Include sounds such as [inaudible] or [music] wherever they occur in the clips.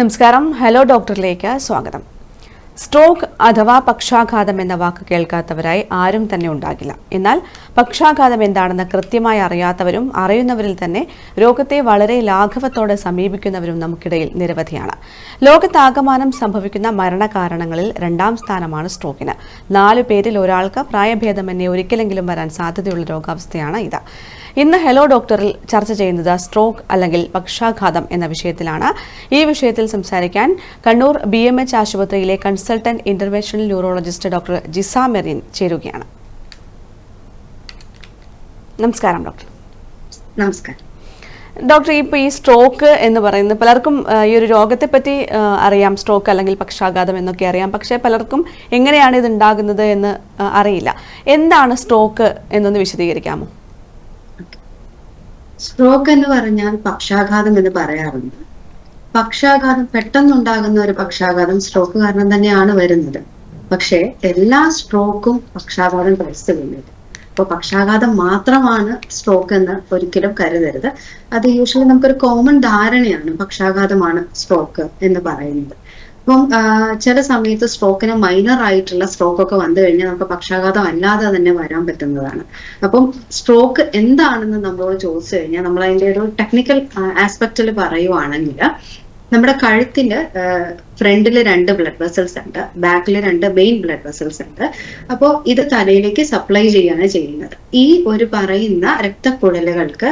നമസ്കാരം. ഹലോ ഡോക്ടറിലേക്ക് സ്വാഗതം. സ്ട്രോക്ക് അഥവാ പക്ഷാഘാതം എന്ന വാക്ക് കേൾക്കാത്തവരായി ആരും തന്നെ ഉണ്ടാകില്ല. എന്നാൽ പക്ഷാഘാതം എന്താണെന്ന് കൃത്യമായി അറിയാത്തവരും അറിയുന്നവരിൽ തന്നെ രോഗത്തെ വളരെ ലാഘവത്തോടെ സമീപിക്കുന്നവരും നമുക്കിടയിൽ നിരവധിയാണ്. ലോകത്താകമാനം സംഭവിക്കുന്ന മരണകാരണങ്ങളിൽ രണ്ടാം സ്ഥാനമാണ് സ്ട്രോക്കിന്. നാലു പേരിൽ ഒരാൾക്ക് പ്രായഭേദമന്യേ ഒരിക്കലെങ്കിലും വരാൻ സാധ്യതയുള്ള രോഗാവസ്ഥയാണ് ഇത്. ഇന്ന് ഹലോ ഡോക്ടറിൽ ചർച്ച ചെയ്യുന്നത് സ്ട്രോക്ക് അല്ലെങ്കിൽ പക്ഷാഘാതം എന്ന വിഷയത്തിലാണ്. ഈ വിഷയത്തിൽ സംസാരിക്കാൻ കണ്ണൂർ ബി എം എച്ച് ആശുപത്രിയിലെ consultant interventional neurologist doctor Jisa Merin ചേരുകയാണ്. നമസ്കാരം ഡോക്ടർ. നമസ്കാരം. ഡോക്ടർ ഇപ്പോൾ ഈ സ്ട്രോക്ക് എന്ന് പറയുന്നത് പലർക്കും ഈ ഒരു രോഗത്തെ പറ്റി അറിയാം. സ്ട്രോക്ക് അല്ലെങ്കിൽ പക്ഷാഘാതം എന്നൊക്കെ അറിയാം. പക്ഷേ പലർക്കും എങ്ങനെയാണ് ഇത് ഉണ്ടാകുന്നത് എന്ന് അറിയില്ല. എന്താണ് സ്ട്രോക്ക് എന്നൊന്ന് വിശദീകരിക്കാമോ? സ്ട്രോക്ക് എന്ന് പറഞ്ഞാൽ പക്ഷാഘാതം എന്ന് പറയാറുണ്ട്. പക്ഷാഘാതം പെട്ടെന്നുണ്ടാകുന്ന ഒരു പക്ഷാഘാതം സ്ട്രോക്ക് കാരണം തന്നെയാണ് വരുന്നത്. പക്ഷേ എല്ലാ സ്ട്രോക്കും പക്ഷാഘാതം പരിസ്ഥിതിയില്ല അപ്പൊ പക്ഷാഘാതം മാത്രമാണ് സ്ട്രോക്ക് എന്ന് ഒരിക്കലും കരുതരുത്. അത് യൂഷ്വലി നമുക്കൊരു കോമൺ ധാരണയാണ് പക്ഷാഘാതമാണ് സ്ട്രോക്ക് എന്ന് പറയുന്നത്. അപ്പം ചില സമയത്ത് സ്ട്രോക്കിന് മൈനർ ആയിട്ടുള്ള സ്ട്രോക്ക് ഒക്കെ വന്നു കഴിഞ്ഞാൽ നമുക്ക് പക്ഷാഘാതം അല്ലാതെ തന്നെ വരാൻ പറ്റുന്നതാണ്. അപ്പം സ്ട്രോക്ക് എന്താണെന്ന് നമ്മളോട് ചോദിച്ചു കഴിഞ്ഞാൽ നമ്മൾ അതിന്റെ ഒരു ടെക്നിക്കൽ ആസ്പെക്റ്റിൽ പറയുവാണെങ്കിൽ നമ്മുടെ കഴുത്തിന് ഫ്രണ്ടിൽ രണ്ട് ബ്ലഡ് വെസൽസ് ഉണ്ട് ബാക്കിൽ രണ്ട് മെയിൻ ബ്ലഡ് വെസൽസ് ഉണ്ട്. അപ്പോൾ ഇത് തലയിലേക്ക് സപ്ലൈ ചെയ്യാണ് ചെയ്യുന്നത്. ഈ ഒരു പറയുന്ന രക്തക്കുഴലുകൾക്ക്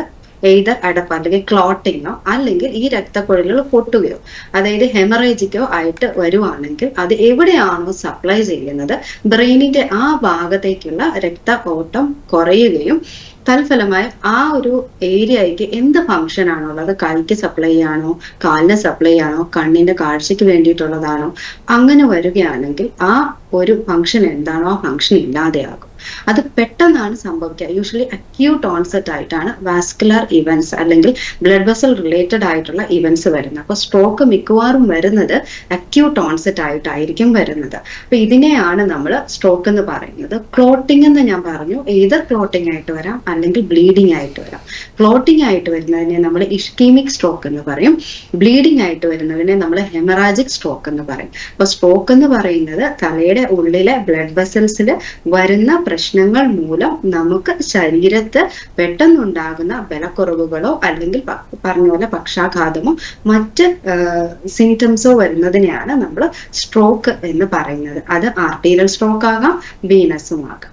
എയ്തർ അടപ്പ് അല്ലെങ്കിൽ ക്ലോട്ടിങ്ങോ അല്ലെങ്കിൽ ഈ രക്തക്കുഴലുകൾ പൊട്ടുകയോ അതായത് ഹെമറേജിക്കോ ആയിട്ട് വരുവാണെങ്കിൽ അത് എവിടെയാണോ സപ്ലൈ ചെയ്യുന്നത് ബ്രെയിനിന്റെ ആ ഭാഗത്തേക്കുള്ള രക്ത ഓട്ടം കുറയുകയും തൽഫലമായി ആ ഒരു ഏരിയയ്ക്ക് എന്ത് ഫംഗ്ഷൻ ആണോ ഉള്ളത് കൈക്ക് സപ്ലൈ ആണോ കാലിന് സപ്ലൈ ആണോ കണ്ണിന്റെ കാഴ്ചയ്ക്ക് വേണ്ടിയിട്ടുള്ളതാണോ അങ്ങനെ വരികയാണെങ്കിൽ ആ ഒരു ഫംഗ്ഷൻ എന്താണോ ആ ഫംഗ്ഷൻ ഇല്ലാതെയാകും. അത് പെട്ടെന്നാണ് സംഭവിക്കുക. യൂഷ്വലി അക്യൂട്ട് ഓൺസെറ്റ് ആയിട്ടാണ് വാസ്കുലർ ഇവന്റ്സ് അല്ലെങ്കിൽ ബ്ലഡ് വെസൽ റിലേറ്റഡ് ആയിട്ടുള്ള ഇവന്റ്സ് വരുന്നത്. അപ്പൊ സ്ട്രോക്ക് മിക്കവാറും വരുന്നത് അക്യൂട്ട് ഓൺസെറ്റ് ആയിട്ടായിരിക്കും വരുന്നത്. അപ്പൊ ഇതിനെയാണ് നമ്മൾ സ്ട്രോക്ക് എന്ന് പറയുന്നത്. ക്ലോട്ടിംഗ് എന്ന് ഞാൻ പറഞ്ഞു. ഏത് ക്ലോട്ടിംഗ് ആയിട്ട് വരാം? അല്ലെങ്കിൽ ബ്ലീഡിംഗ് ആയിട്ട് വരാം. ക്ലോട്ടിംഗ് ആയിട്ട് വരുന്നതിനെ നമ്മൾ ഇഷ്കീമിക് സ്ട്രോക്ക് എന്ന് പറയും. ബ്ലീഡിംഗ് ആയിട്ട് വരുന്നതിനെ നമ്മൾ ഹെമറാജിക് സ്ട്രോക്ക് എന്ന് പറയും. അപ്പൊ സ്ട്രോക്ക് എന്ന് പറയുന്നത് തലയുടെ ഉള്ളിലെ ബ്ലഡ് വെസൽസിൽ വരുന്ന പ്രശ്നങ്ങൾ മൂലം നമുക്ക് ശരീരത്ത് പെട്ടെന്നുണ്ടാകുന്ന ബലക്കുറവുകളോ അല്ലെങ്കിൽ പറഞ്ഞ പോലെ പക്ഷാഘാതമോ മറ്റ് സിംറ്റംസോ വരുന്നതിനെയാണ് നമ്മൾ സ്ട്രോക്ക് എന്ന് പറയുന്നത്. അത് ആർട്ടീരിയൽ സ്ട്രോക്ക് ആകാം വീനസും ആകാം.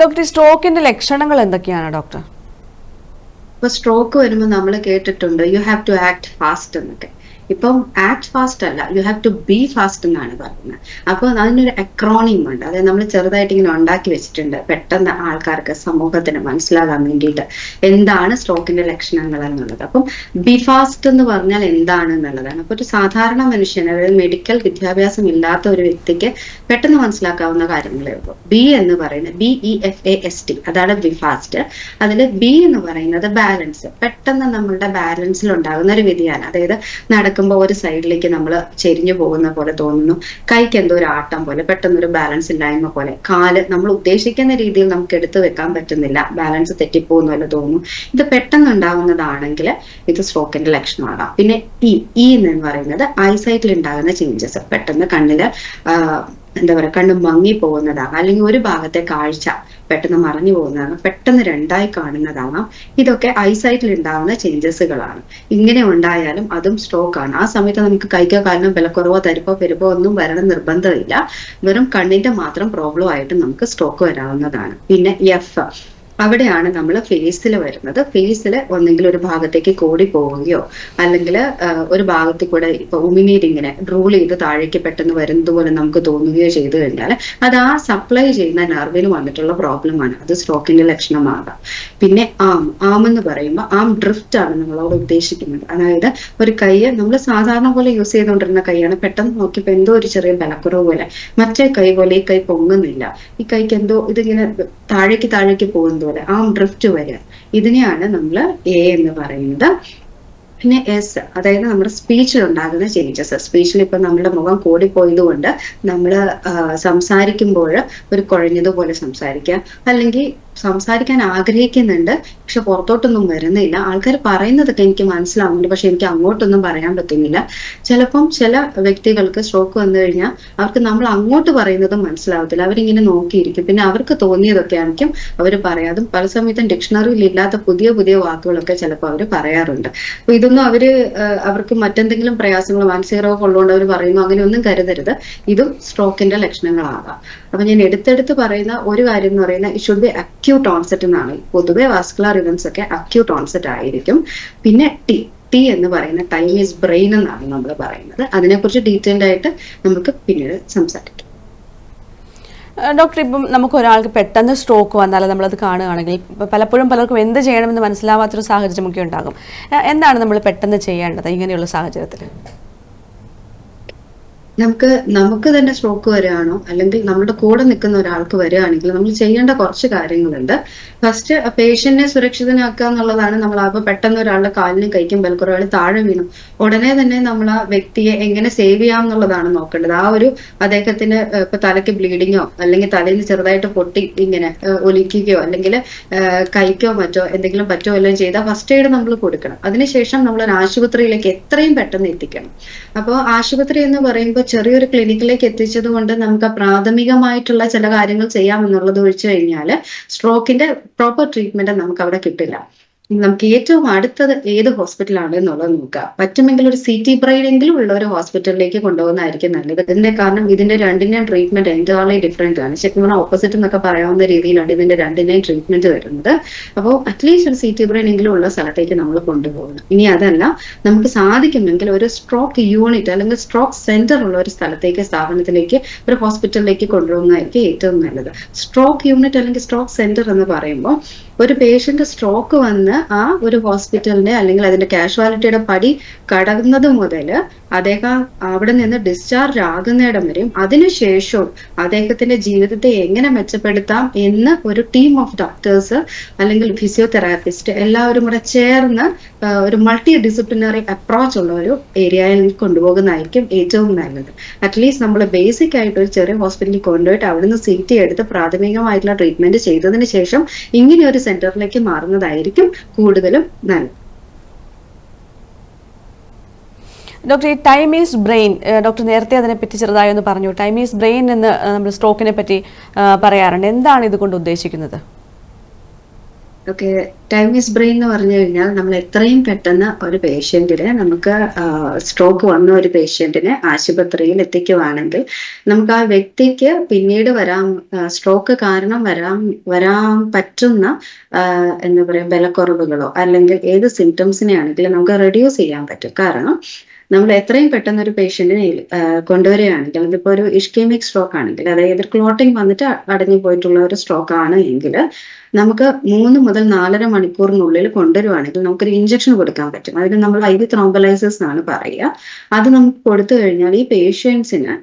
ഡോക്ടർ സ്ട്രോക്കിന്റെ ലക്ഷണങ്ങൾ എന്തൊക്കെയാണ് ഡോക്ടർ? ഇപ്പൊ സ്ട്രോക്ക് വരുമ്പോൾ നമ്മൾ കേട്ടിട്ടുണ്ട് you have to act fast എന്നൊക്കെ. ഇപ്പം ആക്ട് ഫാസ്റ്റ് അല്ല. You have to be fast എന്നാണ് പറയുന്നത്. അപ്പോൾ അതിനൊരു അക്രോണിയം ഉണ്ട്. അതായത് നമ്മൾ ചെറുതായിട്ട് ഇങ്ങനെ ഉണ്ടാക്കി വെച്ചിട്ടുണ്ട്. പെട്ടെന്ന് ആൾക്കാർക്ക് സമൂഹത്തിന് മനസ്സിലാകാൻ വേണ്ടിയിട്ട് എന്താണ് സ്ട്രോക്കിന്റെ ലക്ഷണങ്ങൾ എന്നുള്ളത്. അപ്പം ബി ഫാസ്റ്റ് എന്ന് പറഞ്ഞാൽ എന്താണ് എന്നുള്ളതാണ്. അപ്പൊ ഒരു സാധാരണ മനുഷ്യന് അതായത് മെഡിക്കൽ വിദ്യാഭ്യാസം ഇല്ലാത്ത ഒരു വ്യക്തിക്ക് പെട്ടെന്ന് മനസ്സിലാക്കാവുന്ന കാര്യങ്ങളേ ഉള്ളൂ. ബി എന്ന് പറയുന്നത് B E F A S T അതാണ് ബി ഫാസ്റ്റ് അതിൽ ബി എന്ന് പറയുന്നത് ബാലൻസ് പെട്ടെന്ന് നമ്മളുടെ ബാലൻസിൽ ഉണ്ടാകുന്ന ഒരു വ്യതിയാനം. അതായത് നടക്കുമ്പോൾ ഒരു സൈഡിലേക്ക് നമ്മൾ ചെരിഞ്ഞു പോകുന്ന പോലെ തോന്നുന്നു. കൈക്ക് എന്തോ ഒരു ആട്ടം പോലെ പെട്ടെന്നൊരു ബാലൻസ് ഇല്ലായ്മ പോലെ. കാൽ നമ്മൾ ഉദ്ദേശിക്കുന്ന രീതിയിൽ നമുക്ക് എടുത്തു വെക്കാൻ പറ്റുന്നില്ല. ബാലൻസ് തെറ്റിപ്പോകുന്ന പോലെ തോന്നുന്നു. ഇത് പെട്ടെന്ന് ഉണ്ടാകുന്നതാണെങ്കിൽ ഇത് സ്ട്രോക്കിന്റെ ലക്ഷണമാകാം. പിന്നെ ഇ ഇ എന്ന് പറയുന്നത് ഐസൈറ്റിൽ ഉണ്ടാകുന്ന ചേഞ്ചസ് പെട്ടെന്ന് കണ്ണിൽ എന്താ പറയുക കണ്ണ് മങ്ങി പോകുന്നതാകാം അല്ലെങ്കിൽ ഒരു ഭാഗത്തെ കാഴ്ച പെട്ടെന്ന് മറഞ്ഞു പോകുന്നതാകാം പെട്ടെന്ന് രണ്ടായി കാണുന്നതാകാം ഇതൊക്കെ ഐസൈറ്റിൽ ഉണ്ടാകുന്ന ചേഞ്ചസുകളാണ്. ഇങ്ങനെ ഉണ്ടായാലും അതും സ്ട്രോക്ക് ആണ്. ആ സമയത്ത് നമുക്ക് കൈക്കോ കാലിനോ വിലക്കുറവോ തരിപ്പോ പെരുപ്പോ ഒന്നും വരണം നിർബന്ധമില്ല. വെറും കണ്ണിന്റെ മാത്രം പ്രോബ്ലം ആയിട്ട് നമുക്ക് സ്ട്രോക്ക് വരാവുന്നതാണ്. പിന്നെ എഫ് അവിടെയാണ് നമ്മൾ ഫേസിൽ വരുന്നത്. ഫേസിൽ ഒന്നെങ്കിൽ ഒരു ഭാഗത്തേക്ക് കോടി പോവുകയോ അല്ലെങ്കിൽ ഒരു ഭാഗത്ത് കൂടെ ഇപ്പൊ ഉമിനീരിങ്ങനെ ഡ്രൂൾ ചെയ്ത് താഴേക്ക് പെട്ടെന്ന് വരുന്നത് പോലെ നമുക്ക് തോന്നുകയോ ചെയ്തു കഴിഞ്ഞാൽ അത് ആ സപ്ലൈ ചെയ്യുന്ന നെർവിന് വന്നിട്ടുള്ള പ്രോബ്ലമാണ് അത് സ്ട്രോക്കിന്റെ ലക്ഷണമാകാം. പിന്നെ ആം ആം എന്ന് പറയുമ്പോൾ ആം ഡ്രിഫ്റ്റ് ആണ് നമ്മളോട് ഉദ്ദേശിക്കുന്നത്. അതായത് ഒരു കൈ നമ്മൾ സാധാരണ പോലെ യൂസ് ചെയ്തുകൊണ്ടിരുന്ന കൈയാണ്. പെട്ടെന്ന് നോക്കിയപ്പോൾ എന്തോ ഒരു ചെറിയ ബലക്കുറവ് പോലെ. മറ്റേ കൈ പോലെ ഈ കൈ പൊങ്ങുന്നില്ല. ഈ കൈക്ക് എന്തോ ഇതിങ്ങനെ താഴേക്ക് താഴേക്ക് പോകുന്ന. പോലെ ആം ഡ്രിഫ്റ്റ് വരിക. ഇതിനെയാണ് നമ്മൾ എ എന്ന് പറയുന്നത്. പിന്നെ എസ് അതായത് നമ്മുടെ സ്പീച്ചിൽ ഉണ്ടാകുന്ന ചേഞ്ചസ് സ്പീച്ചിൽ ഇപ്പൊ നമ്മുടെ മുഖം കൂടിപ്പോയത് കൊണ്ട് നമ്മൾ സംസാരിക്കുമ്പോൾ ഒരു കുഴഞ്ഞതുപോലെ സംസാരിക്കുക അല്ലെങ്കിൽ സംസാരിക്കാൻ ആഗ്രഹിക്കുന്നുണ്ട് പക്ഷെ പുറത്തോട്ടൊന്നും വരുന്നില്ല. ആൾക്കാർ പറയുന്നതൊക്കെ എനിക്ക് മനസ്സിലാവുന്നുണ്ട് പക്ഷെ എനിക്ക് അങ്ങോട്ടൊന്നും പറയാൻ പറ്റുന്നില്ല. ചിലപ്പം ചില വ്യക്തികൾക്ക് സ്ട്രോക്ക് വന്നു കഴിഞ്ഞാൽ അവർക്ക് നമ്മൾ അങ്ങോട്ട് പറയുന്നതും മനസ്സിലാവത്തില്ല. അവരിങ്ങനെ നോക്കിയിരിക്കും. പിന്നെ അവർക്ക് തോന്നിയതൊക്കെ ആയിരിക്കും അവർ പറയാതും പല സമയത്തും ഡിക്ഷണറിയിൽ ഇല്ലാത്ത പുതിയ പുതിയ വാക്കുകളൊക്കെ ചിലപ്പോൾ അവർ പറയാറുണ്ട്. അപ്പൊ ഇതൊന്നും അവർ അവർക്ക് മറ്റെന്തെങ്കിലും പ്രയാസങ്ങൾ മാനസിക രോഗം ഉള്ളതുകൊണ്ട് അവർ പറയുന്നു. അങ്ങനെയൊന്നും കരുതരുത്. ഇതും സ്ട്രോക്കിന്റെ ലക്ഷണങ്ങളാകാം അപ്പൊ ഞാൻ എടുത്തെടുത്ത് പറയുന്ന ഒരു കാര്യം എന്ന് പറയുന്നത് it should be acute onset എന്നാണ്. പൊതുവെ വാസ്കുലർ ഇവൻസ് ഒക്കെ അക്യൂട്ട് ഓൺസെറ്റ് ആയിരിക്കും. പിന്നെ ടി ടി എന്ന് പറയുന്ന ടൈം ഈസ് ബ്രെയിൻ എന്നാണ് നമ്മൾ പറയുന്നത്. അതിനെക്കുറിച്ച് ഡീറ്റെയിൽഡ് ആയിട്ട് നമുക്ക് പിന്നീട് സംസാരിക്കാം. ഡോക്ടർ ഇപ്പം നമുക്ക് ഒരാൾക്ക് പെട്ടെന്ന് സ്ട്രോക്ക് വന്നാൽ നമ്മളത് കാണുകയാണെങ്കിൽ പലപ്പോഴും പലർക്കും എന്ത് ചെയ്യണമെന്ന് മനസ്സിലാവാത്തൊരു സാഹചര്യമൊക്കെ ഉണ്ടാകും. എന്താണ് നമ്മൾ പെട്ടെന്ന് ചെയ്യേണ്ടത് ഇങ്ങനെയുള്ള സാഹചര്യത്തിൽ നമുക്ക് നമുക്ക് തന്നെ സ്ട്രോക്ക് വരികയാണോ? അല്ലെങ്കിൽ നമ്മുടെ കൂടെ നിൽക്കുന്ന ഒരാൾക്ക് വരികയാണെങ്കിൽ നമ്മൾ ചെയ്യേണ്ട കുറച്ച് കാര്യങ്ങളുണ്ട്. ഫസ്റ്റ് പേഷ്യന്റിനെ സുരക്ഷിതനാക്കുക എന്നുള്ളതാണ് നമ്മൾ അപ്പൊ പെട്ടെന്ന് ഒരാളുടെ കാലിനും കൈക്കും ബലക്കുറവാൾ താഴെ വീണു. ഉടനെ തന്നെ നമ്മൾ ആ വ്യക്തിയെ എങ്ങനെ സേവ് ചെയ്യാം എന്നുള്ളതാണ് നോക്കേണ്ടത്. ആ ഒരു അദ്ദേഹത്തിന് ഇപ്പൊ തലയ്ക്ക് ബ്ലീഡിങ്ങോ അല്ലെങ്കിൽ തലയിൽ ചെറുതായിട്ട് പൊട്ടി ഇങ്ങനെ ഒലിക്കുകയോ അല്ലെങ്കിൽ കൈക്കോ മറ്റോ എന്തെങ്കിലും പറ്റോ എല്ലാം ചെയ്താൽ ഫസ്റ്റ് എയ്ഡ് നമ്മൾ കൊടുക്കണം. അതിനുശേഷം നമ്മൾ ഒരു ആശുപത്രിയിലേക്ക് എത്രയും പെട്ടെന്ന് എത്തിക്കണം. അപ്പോൾ ആശുപത്രി എന്ന് പറയുമ്പോൾ ചെറിയൊരു ക്ലിനിക്കിലേക്ക് എത്തിച്ചത് കൊണ്ട് നമുക്ക് പ്രാഥമികമായിട്ടുള്ള ചില കാര്യങ്ങൾ ചെയ്യാം എന്നുള്ളത് ഒഴിച്ചു കഴിഞ്ഞാൽ സ്ട്രോക്കിന്റെ പ്രോപ്പർ ട്രീറ്റ്മെന്റ് നമുക്ക് അവിടെ കിട്ടില്ല. നമുക്ക് ഏറ്റവും അടുത്തത് ഏത് ഹോസ്പിറ്റലാണ് എന്നുള്ളത് നോക്കുക പറ്റുമെങ്കിൽ ഒരു സി ടി ബ്രെയിൻ എങ്കിലും ഉള്ള ഒരു ഹോസ്പിറ്റലിലേക്ക് കൊണ്ടുപോകുന്നതായിരിക്കും നല്ലത്. ഇതിന്റെ കാരണം ഇതിന്റെ രണ്ടിന്റെയും ട്രീറ്റ്മെന്റ് എന്റയർലി ഡിഫറെന്റ് ആണ്. ശരിക്കും പറഞ്ഞാൽ ഓപ്പോസിറ്റ് എന്നൊക്കെ പറയാവുന്ന രീതിയിലാണ് ഇതിന്റെ രണ്ടിന്റെയും ട്രീറ്റ്മെന്റ് വരുന്നത്. അപ്പോൾ അറ്റ്ലീസ്റ്റ് ഒരു സി ടി ബ്രെയിൻ എങ്കിലും ഉള്ള സ്ഥലത്തേക്ക് നമ്മൾ കൊണ്ടുപോകണം. ഇനി അതല്ല നമുക്ക് സാധിക്കുമെങ്കിൽ ഒരു സ്ട്രോക്ക് യൂണിറ്റ് അല്ലെങ്കിൽ സ്ട്രോക്ക് സെന്റർ ഉള്ള ഒരു സ്ഥലത്തേക്ക് സ്ഥാപനത്തിലേക്ക് ഒരു ഹോസ്പിറ്റലിലേക്ക് കൊണ്ടുപോകുന്നതായിരിക്കും ഏറ്റവും നല്ലത്. സ്ട്രോക്ക് യൂണിറ്റ് അല്ലെങ്കിൽ സ്ട്രോക്ക് സെന്റർ എന്ന് പറയുമ്പോൾ ഒരു പേഷ്യന്റ് സ്ട്രോക്ക് വന്ന് ആ ഒരു ഹോസ്പിറ്റലിന്റെ അല്ലെങ്കിൽ അതിന്റെ കാഷ്വാലിറ്റിയുടെ പടി കടന്നത് മുതൽ അദ്ദേഹം അവിടെ നിന്ന് ഡിസ്ചാർജ് ആകുന്നിടം വരെയും അതിനുശേഷവും അദ്ദേഹത്തിന്റെ ജീവിതത്തെ എങ്ങനെ മെച്ചപ്പെടുത്താം എന്ന് ഒരു ടീം ഓഫ് ഡോക്ടേഴ്സ് അല്ലെങ്കിൽ ഫിസിയോതെറാപ്പിസ്റ്റ് എല്ലാവരും കൂടെ ചേർന്ന് ഒരു മൾട്ടി ഡിസിപ്ലിനറി അപ്രോച്ച് ഉള്ള ഒരു ഏരിയയിൽ കൊണ്ടുപോകുന്നതായിരിക്കും ഏറ്റവും നല്ലത്. അറ്റ്ലീസ്റ്റ് നമ്മൾ ബേസിക് ആയിട്ട് ഒരു ചെറിയ ഹോസ്പിറ്റലിൽ കൊണ്ടുപോയിട്ട് അവിടുന്ന് സീറ്റ് എടുത്ത് പ്രാഥമികമായിട്ടുള്ള ട്രീറ്റ്മെന്റ് ചെയ്തതിന് ശേഷം ഇങ്ങനെ ഒരു സെന്ററിലേക്ക് മാറുന്നതായിരിക്കും കൂടുതലും നല്ലത് ഡോക്ടർ ഈ ടൈം ഈസ് ബ്രെയിൻ ഡോക്ടർ നേരത്തെ അതിനെപ്പറ്റി ചെറുതായി ഒന്ന് പറഞ്ഞു. ടൈം ഈസ് ബ്രെയിൻ എന്ന് നമ്മൾ സ്ട്രോക്കിനെ പറ്റി പറയാറുണ്ട്. എന്താണ് ഇതുകൊണ്ട് ഉദ്ദേശിക്കുന്നത്? ഓക്കെ ടൈം ഈസ് ബ്രെയിൻ എന്ന് പറഞ്ഞു കഴിഞ്ഞാൽ നമ്മൾ എത്രയും പെട്ടെന്ന് ഒരു പേഷ്യന്റിനെ നമുക്ക് സ്ട്രോക്ക് വന്ന ഒരു പേഷ്യന്റിനെ ആശുപത്രിയിൽ എത്തിക്കുവാണെങ്കിൽ നമുക്ക് ആ വ്യക്തിക്ക് പിന്നീട് വരാൻ സ്ട്രോക്ക് കാരണം വരാൻ വരാൻ പറ്റുന്ന എന്താ പറയുക ബലക്കുറവുകളോ അല്ലെങ്കിൽ ഏത് സിംറ്റംസിനെ ആണെങ്കിലും നമുക്ക് റെഡ്യൂസ് ചെയ്യാൻ പറ്റും. കാരണം നമ്മൾ എത്രയും പെട്ടെന്ന് ഒരു പേഷ്യന്റിനെ കൊണ്ടുവരികയാണെങ്കിൽ അതിപ്പോ ഒരു ഇഷ്കേമിക് സ്ട്രോക്ക് ആണെങ്കിൽ അതായത് ക്ലോട്ടിങ് വന്നിട്ട് അടഞ്ഞു പോയിട്ടുള്ള ഒരു സ്ട്രോക്ക് ആണ് എങ്കിൽ നമുക്ക് മൂന്ന് മുതൽ നാലര മണിക്കൂറിനുള്ളിൽ കൊണ്ടുവരുവാണെങ്കിൽ നമുക്കൊരു ഇഞ്ചക്ഷൻ കൊടുക്കാൻ പറ്റും. അതിന് നമ്മൾ ഐ വി എന്നാണ് പറയുക. അത് നമുക്ക് കൊടുത്തു കഴിഞ്ഞാൽ ഈ പേഷ്യൻസിന്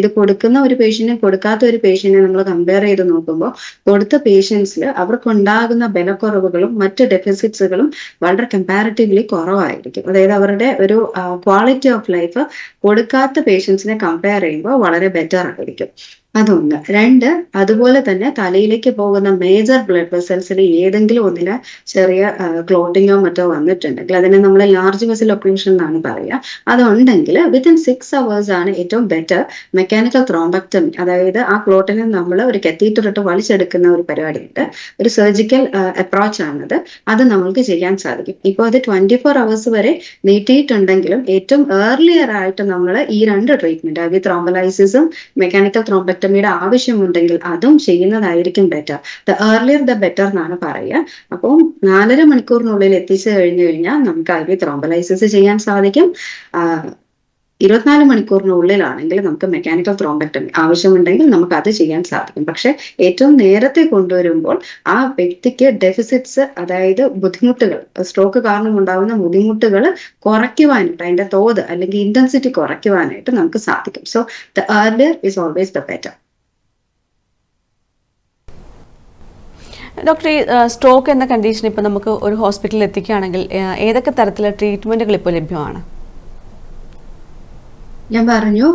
ഇത് കൊടുക്കുന്ന ഒരു പേഷ്യന്റിനെ കൊടുക്കാത്ത ഒരു പേഷ്യന്റിനെ നമ്മൾ കമ്പയർ ചെയ്ത് നോക്കുമ്പോൾ കൊടുത്ത പേഷ്യൻസിൽ അവർക്കുണ്ടാകുന്ന ബലക്കുറവുകളും മറ്റ് ഡെഫിസിറ്റ്സുകളും വളരെ കമ്പാരിറ്റീവ്ലി കുറവായിരിക്കും. അതായത് അവരുടെ ഒരു ക്വാളിറ്റി ഓഫ് ലൈഫ് കൊടുക്കാത്ത പേഷ്യൻസിനെ കമ്പയർ ചെയ്യുമ്പോൾ വളരെ ബെറ്റർ ആയിരിക്കും. അതൊന്ന് രണ്ട് അതുപോലെ തന്നെ തലയിലേക്ക് പോകുന്ന മേജർ ബ്ലഡ് വെസൽസിൽ ഏതെങ്കിലും ഒന്നിന് ചെറിയ ക്ലോട്ടിങ്ങോ മറ്റോ വന്നിട്ടുണ്ടെങ്കിൽ അതിനെ നമ്മൾ ലാർജ് വെസൽ ഒപ്പറേഷൻ എന്നാണ് പറയുക. അതുണ്ടെങ്കിൽ വിത്തിൻ സിക്സ് അവേഴ്സ് ആണ് ഏറ്റവും ബെറ്റർ മെക്കാനിക്കൽ ത്രോംബക്ടമി അതായത് ആ ക്ലോട്ടിനെ നമ്മൾ ഒരു കത്തീറ്റർ ഇട്ട് വലിച്ചെടുക്കുന്ന ഒരു പരിപാടിയുണ്ട്. ഒരു സർജിക്കൽ അപ്രോച്ച് ആണത്. അത് നമ്മൾക്ക് ചെയ്യാൻ സാധിക്കും. ഇപ്പോൾ അത് ട്വന്റി ഫോർ അവേഴ്സ് വരെ നീട്ടിയിട്ടുണ്ടെങ്കിലും ഏറ്റവും ഏർലിയർ ആയിട്ട് നമ്മൾ ഈ രണ്ട് ട്രീറ്റ്മെന്റ് അതായത് ത്രോംബലൈസിസും മെക്കാനിക്കൽ ത്രോംബക്ടമിയുടെ ആവശ്യമുണ്ടെങ്കിൽ അതും ചെയ്യുന്നതായിരിക്കും better the earlier the better എന്നാണ് പറയുക. അപ്പോൾ നാലര മണിക്കൂറിനുള്ളിൽ എത്തിച്ചു കഴിഞ്ഞു കഴിഞ്ഞാൽ നമുക്ക് വി ത്രോംബലൈസിസ് ചെയ്യാൻ സാധിക്കും. ഇരുപത്തിനാല് മണിക്കൂറിനുള്ളിലാണെങ്കിൽ നമുക്ക് മെക്കാനിക്കൽ ത്രോംബക്ടമി ആവശ്യമുണ്ടെങ്കിൽ നമുക്ക് അത് ചെയ്യാൻ സാധിക്കും. പക്ഷെ ഏറ്റവും നേരത്തെ കൊണ്ടുവരുമ്പോൾ ആ വ്യക്തിക്ക് ഡെഫിസിറ്റ്സ് അതായത് ബുദ്ധിമുട്ടുകൾ സ്ട്രോക്ക് കാരണം ഉണ്ടാകുന്ന ബുദ്ധിമുട്ടുകൾ കുറയ്ക്കുവാനായിട്ട് അതിന്റെ തോത് അല്ലെങ്കിൽ ഇന്റൻസിറ്റി കുറയ്ക്കുവാനായിട്ട് നമുക്ക് സാധിക്കും. So the earlier is always the better doctor ഈ സ്ട്രോക്ക് എന്ന കണ്ടീഷൻ ഇപ്പോൾ നമുക്ക് ഒരു ഹോസ്പിറ്റലിൽ എത്തിക്കുകയാണെങ്കിൽ ഏതൊക്കെ തരത്തിലുള്ള ട്രീറ്റ്മെന്റുകൾ ഇപ്പോൾ ലഭ്യമാണ്? ഞാൻ പറഞ്ഞു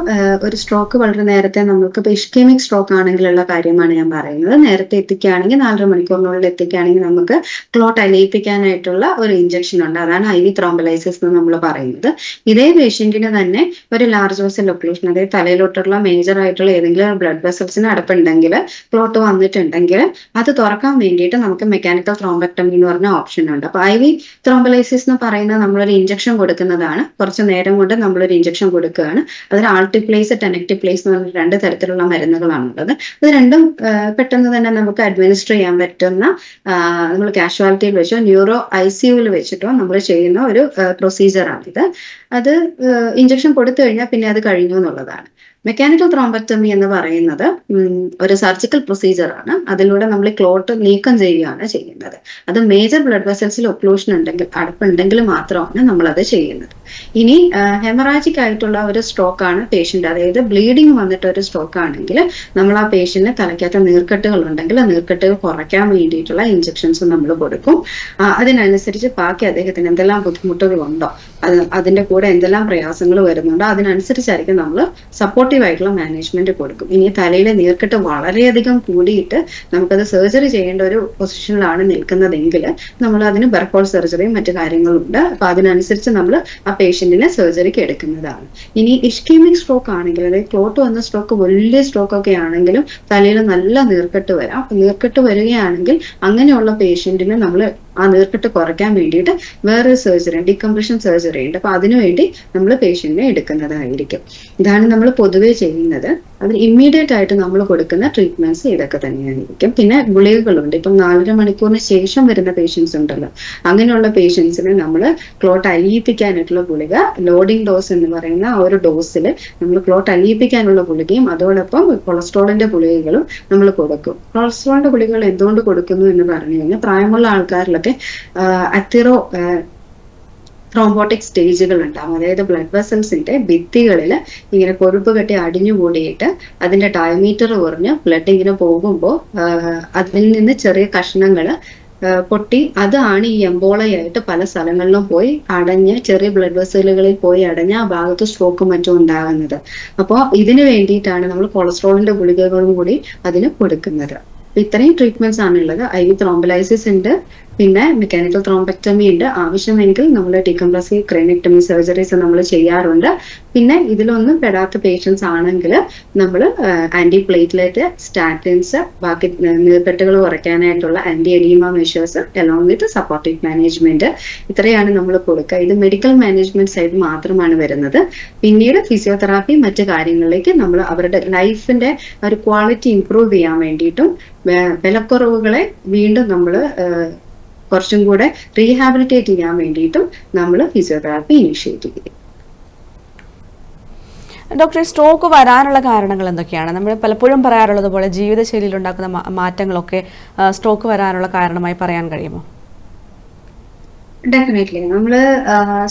ഒരു സ്ട്രോക്ക് വളരെ നേരത്തെ നമുക്ക് ഇപ്പൊ ഇഷ്കീമിക് സ്ട്രോക്ക് ആണെങ്കിലുള്ള കാര്യമാണ് ഞാൻ പറയുന്നത്. നേരത്തെ എത്തിക്കുകയാണെങ്കിൽ നാലര മണിക്കൂറിനുള്ളിൽ എത്തിക്കുകയാണെങ്കിൽ നമുക്ക് ക്ലോട്ട് അലിയിപ്പിക്കാനായിട്ടുള്ള ഒരു ഇഞ്ചക്ഷൻ ഉണ്ട്. അതാണ് ഐ വി ത്രോംബലൈസിസ് എന്ന് നമ്മൾ പറയുന്നത്. ഇതേ പേഷ്യന്റിന് തന്നെ ഒരു ലാർജ് വെസൽ ഒക്ലൂഷൻ അതായത് തലയിലോട്ടുള്ള മേജർ ആയിട്ടുള്ള ഏതെങ്കിലും ബ്ലഡ് വെസൽസിന് അടപ്പുണ്ടെങ്കിൽ ക്ലോട്ട് വന്നിട്ടുണ്ടെങ്കിൽ അത് തുറക്കാൻ വേണ്ടിയിട്ട് നമുക്ക് മെക്കാനിക്കൽ ത്രോംബക്ടമി എന്ന് പറഞ്ഞ ഓപ്ഷൻ ഉണ്ട്. അപ്പൊ ഐ വി ത്രോംബലൈസിസ് എന്ന് പറയുന്നത് നമ്മളൊരു ഇഞ്ചക്ഷൻ കൊടുക്കുന്നതാണ്. കുറച്ച് നേരം കൊണ്ട് നമ്മളൊരു ഇഞ്ചക്ഷൻ കൊടുക്കുകയാണ്. അതിൽ ആൾട്ടിപ്ലേസ് ടെനക്റ്റിപ്ലേസ് എന്ന് പറഞ്ഞ രണ്ട് തരത്തിലുള്ള മരുന്നുകളാണുള്ളത്. അത് രണ്ടും പെട്ടെന്ന് തന്നെ നമുക്ക് അഡ്മിനിസ്റ്റർ ചെയ്യാൻ പറ്റുന്ന നമ്മൾ കാഷ്വാലിറ്റിയിൽ വെച്ചോ ന്യൂറോ ഐ സിയുവിൽ വെച്ചിട്ടോ നമ്മൾ ചെയ്യുന്ന ഒരു പ്രൊസീജിയറാണിത് അത് ഇഞ്ചക്ഷൻ കൊടുത്തു കഴിഞ്ഞാൽ പിന്നെ അത് കഴിഞ്ഞു എന്നുള്ളതാണ്. മെക്കാനിക്കൽ ത്രോംബക്ടമി എന്ന് പറയുന്നത് ഒരു സർജിക്കൽ പ്രൊസീജിയർ ആണ്. അതിലൂടെ നമ്മൾ ക്ലോട്ട് നീക്കം ചെയ്യുകയാണ് ചെയ്യുന്നത്. അത് മേജർ ബ്ലഡ് വെസൽസിൽ ഒക്ലൂഷൻ ഉണ്ടെങ്കിൽ അടപ്പുണ്ടെങ്കിൽ മാത്രമാണ് നമ്മൾ അത് ചെയ്യുന്നത്. ഇനി ഹെമറാജിക് ആയിട്ടുള്ള ഒരു സ്ട്രോക്ക് ആണ് പേഷ്യന്റ് അതായത് ബ്ലീഡിങ് വന്നിട്ട് ഒരു സ്ട്രോക്ക് ആണെങ്കിൽ നമ്മൾ ആ പേഷ്യന്റിന് തലയ്ക്കകത്ത് നീർക്കെട്ടുകൾ ഉണ്ടെങ്കിൽ ആ നീർക്കെട്ടുകൾ കുറയ്ക്കാൻ വേണ്ടിയിട്ടുള്ള ഇഞ്ചക്ഷൻസ് നമ്മൾ കൊടുക്കും. അതിനനുസരിച്ച് ബാക്കി അദ്ദേഹത്തിന് എന്തെല്ലാം ബുദ്ധിമുട്ടുകൾ ഉണ്ടോ അത് അതിന്റെ കൂടെ എന്തെല്ലാം പ്രയാസങ്ങൾ വരുന്നുണ്ടോ അതിനനുസരിച്ചായിരിക്കും നമ്മൾ സപ്പോർട്ടീവ് ആയിട്ടുള്ള മാനേജ്മെന്റ് കൊടുക്കും. ഇനി തലയിലെ നീർക്കെട്ട് വളരെയധികം കൂടിയിട്ട് നമുക്കത് സർജറി ചെയ്യേണ്ട ഒരു പൊസിഷനിലാണ് നിൽക്കുന്നതെങ്കിൽ നമ്മൾ അതിന് ബർക്കോൾ സർജറിയും മറ്റു കാര്യങ്ങളും ഉണ്ട് അപ്പൊ അതിനനുസരിച്ച് നമ്മൾ ആ പേഷ്യന്റിനെ സർജറിക്ക് എടുക്കുന്നതാണ്. ഇനി ഇഷ്കീമിക് സ്ട്രോക്ക് ആണെങ്കിൽ അതായത് ക്ലോട്ട് വന്ന സ്ട്രോക്ക് വലിയ സ്ട്രോക്ക് ഒക്കെ ആണെങ്കിലും തലയിൽ നല്ല നീർക്കെട്ട് വരാം. നീർക്കെട്ട് വരികയാണെങ്കിൽ അങ്ങനെയുള്ള പേഷ്യന്റിനെ നമ്മൾ ആ നീർക്കെട്ട് കുറയ്ക്കാൻ വേണ്ടിയിട്ട് വേറെ സർജറി ഡികംപ്രഷൻ സർജറി ഉണ്ട്. അപ്പൊ അതിനുവേണ്ടി നമ്മൾ പേഷ്യന്റിനെ എടുക്കുന്നതായിരിക്കും. ഇതാണ് നമ്മൾ പൊതുവെ ചെയ്യുന്നത്. അതിന് ഇമ്മീഡിയറ്റ് ആയിട്ട് നമ്മൾ കൊടുക്കുന്ന ട്രീറ്റ്മെന്റ്സ് ഇതൊക്കെ തന്നെയായിരിക്കും. പിന്നെ ഗുളികകളുണ്ട്. ഇപ്പം നാലര മണിക്കൂറിന് ശേഷം വരുന്ന പേഷ്യൻസ് ഉണ്ടല്ലോ. അങ്ങനെയുള്ള പേഷ്യൻസിന് നമ്മൾ ക്ലോട്ട് അലിയിപ്പിക്കാനായിട്ടുള്ള ഗുളിക ലോഡിംഗ് ഡോസ് എന്ന് പറയുന്ന ആ ഒരു ഡോസിൽ നമ്മൾ ക്ലോട്ട് അലിയിപ്പിക്കാനുള്ള ഗുളികയും അതോടൊപ്പം കൊളസ്ട്രോളിന്റെ ഗുളികകളും നമ്മൾ കൊടുക്കും. കൊളസ്ട്രോളിന്റെ ഗുളികകൾ എന്തുകൊണ്ട് കൊടുക്കുന്നു എന്ന് പറഞ്ഞു കഴിഞ്ഞാൽ പ്രായമുള്ള ആൾക്കാരിലൊക്കെ അത്തിറോ ത്രോംബോട്ടിക് സ്റ്റേജുകൾ ഉണ്ടാവും. അതായത് ബ്ലഡ് വെസൽസിന്റെ ഭിത്തികളിൽ ഇങ്ങനെ കൊഴുപ്പ് കെട്ടി അടിഞ്ഞുകൂടിയിട്ട് അതിന്റെ ഡയമീറ്റർ കുറഞ്ഞ് ബ്ലഡ് ഇങ്ങനെ പോകുമ്പോൾ അതിൽ നിന്ന് ചെറിയ കഷ്ണങ്ങൾ പൊട്ടി അതാണ് ഈ എംബോളയായിട്ട് പല സ്ഥലങ്ങളിലും പോയി അടഞ്ഞ് ചെറിയ ബ്ലഡ് വെസലുകളിൽ പോയി അടഞ്ഞ് ആ ഭാഗത്ത് സ്ട്രോക്കും മറ്റും ഉണ്ടാകുന്നത്. അപ്പോൾ ഇതിന് വേണ്ടിയിട്ടാണ് നമ്മൾ കൊളസ്ട്രോളിന്റെ ഗുളികകളും കൂടി അതിന് കൊടുക്കുന്നത്. ഇത്രയും ട്രീറ്റ്മെന്റ്സ് ആണുള്ളത്. ഐ വി ത്രോംബലൈസിസ് ഉണ്ട്. പിന്നെ മെക്കാനിക്കൽ ത്രോംബക്ടമി ഉണ്ട്. ആവശ്യമെങ്കിൽ നമ്മൾ ഡീകംപ്രസീവ് ക്രൈനക്ടമി സർജറീസ് നമ്മൾ ചെയ്യാറുണ്ട്. പിന്നെ ഇതിലൊന്നും പെടാത്ത പേഷ്യൻസ് ആണെങ്കിൽ നമ്മൾ ആന്റി പ്ലേറ്റ്ലെറ്റ് സ്റ്റാറ്റിൻസ് ബാക്കി നീർക്കെട്ടുകൾ കുറയ്ക്കാനായിട്ടുള്ള anti oedema measures along with supportive management ഇത്രയാണ് നമ്മൾ കൊടുക്കുക. ഇത് മെഡിക്കൽ മാനേജ്മെന്റ് സൈഡ് മാത്രമാണ് വരുന്നത്. പിന്നീട് ഫിസിയോതെറാപ്പി മറ്റു കാര്യങ്ങളിലേക്ക് നമ്മൾ അവരുടെ ലൈഫിന്റെ ഒരു ക്വാളിറ്റി ഇംപ്രൂവ് ചെയ്യാൻ വേണ്ടിയിട്ടും വിലക്കുറവുകളെ വീണ്ടും നമ്മൾ കുറച്ചും കൂടെ റീഹാബിലിറ്റേറ്റ് ചെയ്യാൻ വേണ്ടിയിട്ടും നമ്മൾ ഫിസിയോതെറാപ്പി ഇനിഷ്യേറ്റ് ചെയ്യും. ഡോക്ടർ സ്ട്രോക്ക് വരാനുള്ള കാരണങ്ങൾ എന്തൊക്കെയാണ്? നമ്മൾ പലപ്പോഴും പറയാറുള്ളത് പോലെ ജീവിതശൈലിയിൽ ഉണ്ടാക്കുന്ന മാറ്റങ്ങളൊക്കെ സ്ട്രോക്ക് വരാനുള്ള കാരണമായി പറയാൻ കഴിയുമോ? ഡെഫിനറ്റ്ലി നമ്മൾ